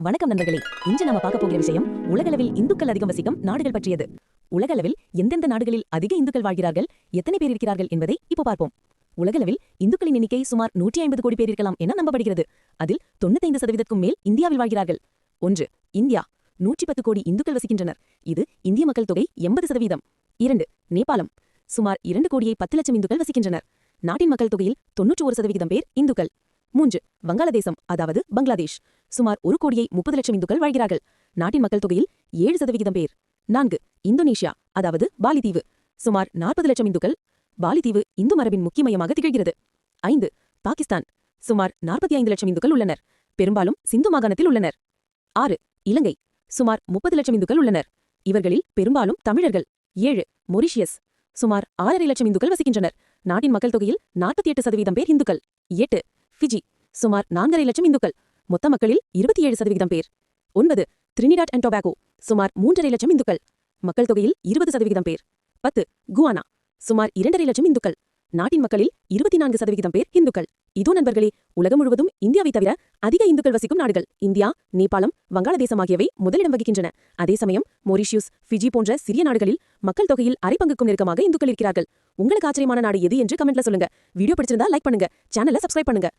வணக்கம் நண்பர்களே. இன்று நாம பார்க்க போகிற விஷயம் உலகளவில் இந்துக்கள் அதிகம் வசிக்கும் நாடுகள் பற்றியது. உலகளவில் எந்தெந்த நாடுகளில் அதிக இந்துக்கள் வாழ்கிறார்கள் எத்தனை பேர் இருக்கிறார்கள் என்பதை இப்போ பார்ப்போம். உலகளவில் இந்துக்களின் எண்ணிக்கை சுமார் நூற்றி ஐம்பது கோடி பேர் இருக்கலாம் என நம்பப்படுகிறது. அதில் தொண்ணூத்தைந்து சதவீதத்துக்கும் மேல் இந்தியாவில் வாழ்கிறார்கள். ஒன்று இந்தியா. நூற்றி பத்து கோடி இந்துக்கள் வசிக்கின்றனர். இது இந்திய மக்கள் தொகை எண்பது சதவீதம். இரண்டு நேபாளம். சுமார் இரண்டு கோடியே பத்து லட்சம் இந்துக்கள் வசிக்கின்றனர். நாட்டின் மக்கள் தொகையில் தொன்னூற்று ஒரு சதவிகிதம் பேர் இந்துக்கள். மூன்று வங்காளதேசம் அதாவது பங்களாதேஷ். சுமார் ஒரு கோடியை முப்பது லட்சம் இந்துக்கள் வாழ்கிறார்கள். நாட்டின் மக்கள் தொகையில் ஏழு சதவிகிதம் பேர். நான்கு இந்தோனேஷியா அதாவது பாலிதீவு. சுமார் நாற்பது லட்சம் இந்துக்கள் பாலிதீவு இந்து மரபின் முக்கிய மையமாக திகழ்கிறது. ஐந்து பாகிஸ்தான். சுமார் நாற்பத்தி ஐந்து லட்சம் இந்துக்கள் உள்ளனர். பெரும்பாலும் சிந்து மாகாணத்தில் உள்ளனர். ஆறு இலங்கை. சுமார் முப்பது லட்சம் இந்துக்கள் உள்ளனர். இவர்களில் பெரும்பாலும் தமிழர்கள். ஏழு மொரிஷியஸ். சுமார் ஆறரை லட்சம் இந்துக்கள் வசிக்கின்றனர். நாட்டின் மக்கள் தொகையில் நாற்பத்தி எட்டு சதவீதம் பேர் இந்துக்கள். எட்டு ஃபிஜி. சுமார் நான்கரை லட்சம் இந்துக்கள். மொத்த மக்களில் இருபத்தி ஏழு சதவீதம் பேர். ஒன்பது த்ரினிடாட் அண்ட் டொபாகோ சுமார் மூன்றரை லட்சம் இந்துக்கள். மக்கள் தொகையில் இருபது சதவிகிதம் பேர். பத்து குவானா சுமார் இரண்டரை லட்சம் இந்துக்கள். நாட்டின் மக்களில் இருபத்தி நான்கு சதவிகிதம் பேர் இந்துக்கள். இதோ நண்பர்களே உலகம் முழுவதும் இந்தியாவை தவிர அதிக இந்துக்கள் வசிக்கும் நாடுகள். இந்தியா நேபாளம் வங்காளதேசம் ஆகியவை முதலிடம் வகிக்கின்றன. அதே சமயம் மொரிஷியஸ் ஃபிஜி போன்ற சிறிய நாடுகளில் மக்கள் தொகையில் அரை பங்குக்கும் நெருக்கமாக இந்துக்கள் இருக்கிறார்கள். உங்களுக்கு ஆச்சரியமான நாடு எது என்று கமெண்ட்ல சொல்லுங்க. வீடியோ பிடிச்சிருந்தா லைக் பண்ணுங்க. சேனலை சப்ஸ்கிரைப் பண்ணுங்க.